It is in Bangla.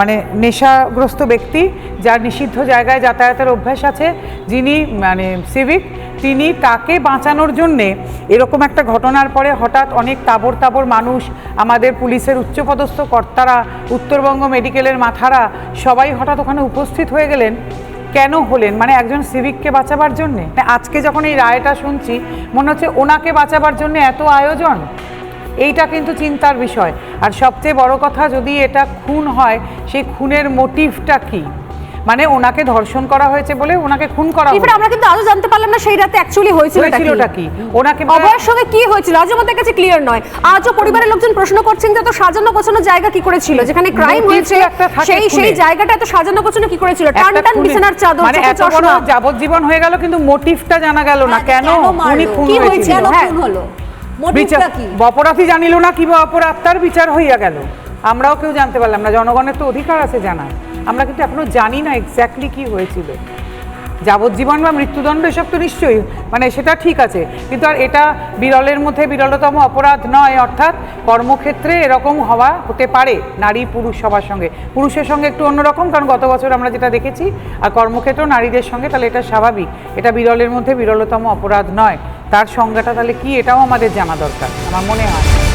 মানে নেশাগ্রস্ত ব্যক্তি যার নিষিদ্ধ জায়গায় যাতায়াতের অভ্যাস আছে, যিনি মানে সিভিক তিনি তাকে বাঁচানোর জন্যে এরকম একটা ঘটনার পরে হঠাৎ অনেক তাবর তাবর মানুষ, আমাদের পুলিশের উচ্চপদস্থ কর্তারা, উত্তরবঙ্গ মেডিকেলের মাথারা, সবাই হঠাৎ ওখানে উপস্থিত হয়ে গেলেন। কেন হলেন? মানে একজন সিভিককে বাঁচাবার জন্যে? আজকে যখন এই রায়টা শুনছি, মনে হচ্ছে ওনাকে বাঁচাবার জন্য এত আয়োজন। এইটা কিন্তু চিন্তার বিষয়। আর সবচেয়ে বড় কথা যদি এটা খুন হয় সেই খুনের মোটিভটা কি? মানে ওনাকে ধর্ষণ করা হয়েছে বলে ওনাকে খুন করা হলো। আমরা কিন্তু আজও জানতে পারলাম না সেই রাতে অ্যাকচুয়ালি হয়েছিল হয়েছিলটা কি? ওনাকে অভয়ের সঙ্গে কি হয়েছিল? আজও আমাদের কাছে ক্লিয়ার নয়। আজও পরিবারের লোকজন প্রশ্ন করছেন যে এত সাজানো গোছানো জায়গা কি করে ছিল যেখানে ক্রাইম হয়েছে একটা সেই সেই জায়গাটা এত সাজানো গোছানো কি করে ছিল টান টান বিছানার চাদর মানে এত বড় যাবজ্জীবন হয়ে গেল কিন্তু মোটিভটা জানা গেল না। হ্যাঁ, কেন? উনি খুন কি হয়েছিল? কেন হ্যাঁ। বিচার মোটিভটা কি? অপরাধী জানিল না কিবা অপরাধ তার বিচার হইয়া গেল। আমরাও কেউ জানতে পারলাম না জনগণের তো অধিকার আছে জানার। আমরা কিন্তু এখনও জানি না এক্স্যাক্টলি কি হয়েছিল। যাবজ্জীবন বা মৃত্যুদণ্ড এসব তো নিশ্চয়ই মানে সেটা ঠিক আছে। কিন্তু আর এটা বিরলের মধ্যে বিরলতম অপরাধ নয় অর্থাৎ কর্মক্ষেত্রে এরকম হওয়া হতে পারে নারী পুরুষ সবার সঙ্গে। পুরুষের সঙ্গে একটু অন্যরকম কারণ গত বছর আমরা যেটা দেখেছি আর কর্মক্ষেত্র নারীদের সঙ্গে তাহলে এটা স্বাভাবিক। এটা বিরলের মধ্যে বিরলতম অপরাধ নয়। তার সংজ্ঞাটা তাহলে কি? এটাও আমাদের জানা দরকার আমার মনে হয়।